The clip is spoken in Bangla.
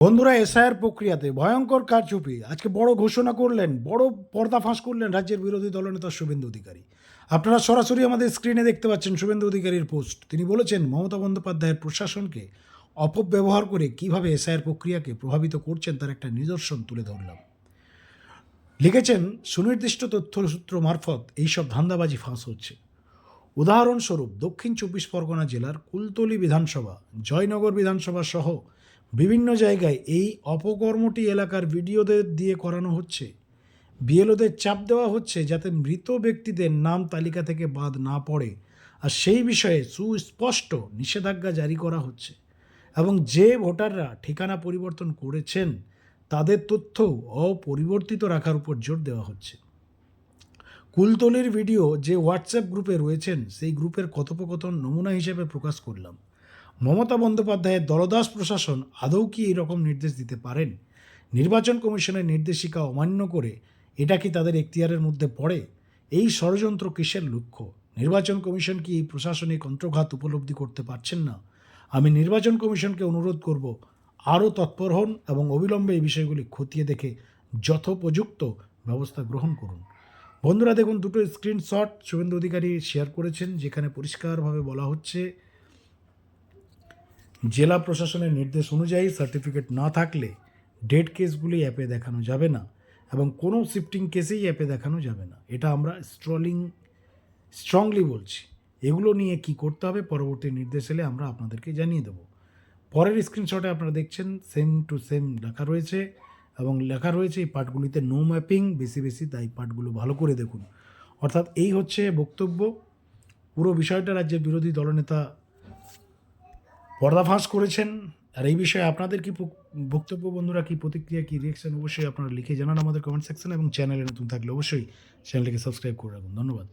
বন্ধুরা, এসআইআর প্রক্রিয়াতে ভয়ঙ্কর কারচুপি। আজকে বড় ঘোষণা করলেন, বড় পর্দা ফাঁস করলেন রাজ্যের বিরোধী দলনেতা শুভেন্দু অধিকারী। আপনারা সরাসরি আমাদের স্ক্রিনে দেখতে পাচ্ছেন শুভেন্দু অধিকারীর পোস্ট তিনি বলেছেন, মমতা বন্দ্যোপাধ্যায়ের প্রশাসনকে অপব্যবহার করে কীভাবে এসআইআর প্রক্রিয়াকে প্রভাবিত করছেন তার একটা নিদর্শন তুলে ধরলাম। লিখেছেন, সুনির্দিষ্ট তথ্যসূত্র মারফত এইসব ধান্দাবাজি ফাঁস হচ্ছে। উদাহরণস্বরূপ, দক্ষিণ চব্বিশ পরগনা জেলার কুলতলি বিধানসভা, জয়নগর বিধানসভা সহ বিভিন্ন জায়গায় এই অপকর্মটি এলাকার ভিডিওদের দিয়ে করানো হচ্ছে। বিএলওদের চাপ দেওয়া হচ্ছে যাতে মৃত ব্যক্তিদের নাম তালিকা থেকে বাদ না পড়ে। আর সেই বিষয়ে সুস্পষ্ট নিষেধাজ্ঞা জারি করা হচ্ছে। এবং যে ভোটাররা ঠিকানা পরিবর্তন করেছেন, তাদের তথ্য অপরিবর্তিত রাখার উপর জোর দেওয়া হচ্ছে। কুলতলির ভিডিও যে হোয়াটসঅ্যাপ গ্রুপে রয়েছেন, সেই গ্রুপের কথোপকথন নমুনা হিসেবে প্রকাশ করলাম। মমতা বন্দ্যোপাধ্যায়ের দলদাস প্রশাসন আদৌ কি এরকম নির্দেশ দিতে পারেন? নির্বাচন কমিশনের নির্দেশিকা অমান্য করে এটা কি তাদের এখতিয়ারের মধ্যে পড়ে? এই ষড়যন্ত্র কিসের লক্ষ্য? নির্বাচন কমিশন কি এই প্রশাসনিক অন্তর্ঘাত উপলব্ধি করতে পারছেন না? আমি নির্বাচন কমিশনকে অনুরোধ করব, আরও তৎপর হন এবং অবিলম্বে এই বিষয়গুলি খতিয়ে দেখে যথোপযুক্ত ব্যবস্থা গ্রহণ করুন। বন্ধুরা, দেখুন, দুটো স্ক্রিনশট শুভেন্দু অধিকারী শেয়ার করেছেন, যেখানে পরিষ্কারভাবে বলা হচ্ছে জেলা প্রশাসনের নির্দেশ অনুযায়ী সার্টিফিকেট না থাকলে ডেড কেসগুলি অ্যাপে দেখানো যাবে না এবং কোনো শিফটিং কেসেই অ্যাপে দেখানো যাবে না। এটা আমরা স্ট্রলিং, স্ট্রংলি বলছি। এগুলো নিয়ে কি করতে হবে পরবর্তী নির্দেশ এলে আমরা আপনাদেরকে জানিয়ে দেবো। পরের স্ক্রিনশটে আপনারা দেখছেন সেম টু সেম লেখা রয়েছে এবং লেখা রয়েছে এই পার্টগুলিতে নো ম্যাপিং বেশি বেশি, তাই পার্টগুলো ভালো করে দেখুন। অর্থাৎ এই হচ্ছে বক্তব্য। পুরো বিষয়টা রাজ্যের বিরোধী দলনেতা পর্দাফাঁস করেছেন। আর এই বিষয়ে আপনাদের কি বক্তব্য বন্ধুরা কি প্রতিক্রিয়া, কি রিয়েকশন অবশ্যই আপনারা লিখে জানান আমাদের কমেন্ট সেকশন এবং চ্যানেলে নতুন থাকলে অবশ্যই চ্যানেলটিকে সাবস্ক্রাইব করে রাখুন। ধন্যবাদ।